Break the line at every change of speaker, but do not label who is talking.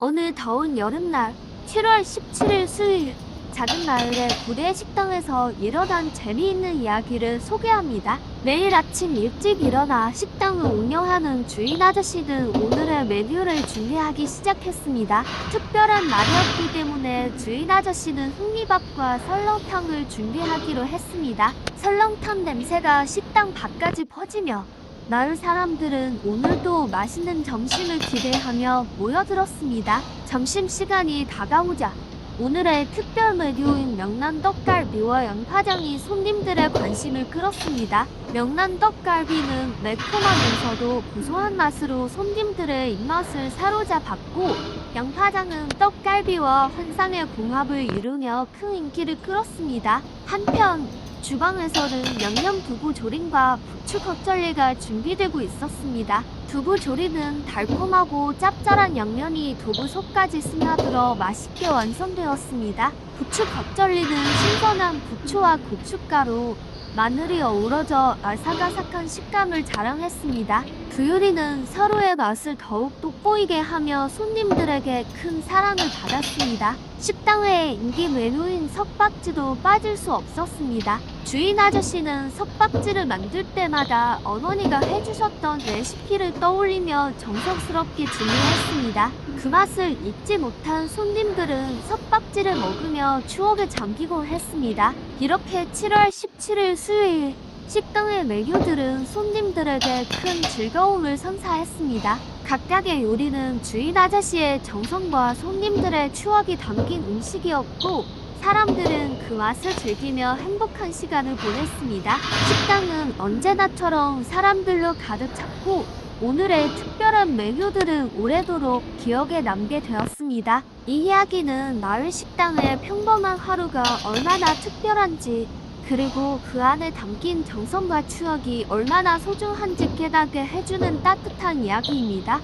어느 더운 여름날 7월 17일 수요일 작은 마을의 구대 식당에서 일어난 재미있는 이야기를 소개합니다. 매일 아침 일찍 일어나 식당을 운영하는 주인 아저씨는 오늘의 메뉴를 준비하기 시작했습니다. 특별한 날이었기 때문에 주인 아저씨는 흑미밥과 설렁탕을 준비하기로 했습니다. 설렁탕 냄새가 식당 밖까지 퍼지며 마을 사람들은 오늘도 맛있는 점심을 기대하며 모여들었습니다. 점심시간이 다가오자 오늘의 특별 메뉴인 명란 떡갈비와 양파장이 손님들의 관심을 끌었습니다. 명란 떡갈비는 매콤하면서도 고소한 맛으로 손님들의 입맛을 사로잡았고 양파장은 떡갈비와 환상의 궁합을 이루며 큰 인기를 끌었습니다. 한편 주방에서는 양념 두부 조림과 부추 겉절이가 준비되고 있었습니다. 두부 조림은 달콤하고 짭짤한 양면이 두부 속까지 스며들어 맛있게 완성되었습니다. 부추 겉절이는 신선한 부추와 고춧가루, 마늘이 어우러져 아삭아삭한 식감을 자랑했습니다. 두 요리는 서로의 맛을 더욱 돋보이게 하며 손님들에게 큰 사랑을 받았습니다. 식당 외의 인기 메뉴인 석박지도 빠질 수 없었습니다. 주인 아저씨는 석박지를 만들 때마다 어머니가 해주셨던 레시피를 떠올리며 정성스럽게 준비했습니다. 그 맛을 잊지 못한 손님들은 석박지를 먹으며 추억에 잠기곤 했습니다. 이렇게 7월 17일 수요일 식당의 메뉴들은 손님들에게 큰 즐거움을 선사했습니다. 각각의 요리는 주인 아저씨의 정성과 손님들의 추억이 담긴 음식이었고 사람들은 그 맛을 즐기며 행복한 시간을 보냈습니다. 식당은 언제나처럼 사람들로 가득 찼고 오늘의 특별한 메뉴들은 오래도록 기억에 남게 되었습니다. 이 이야기는 마을 식당의 평범한 하루가 얼마나 특별한지 그리고 그 안에 담긴 정성과 추억이 얼마나 소중한지 깨닫게 해주는 따뜻한 이야기입니다.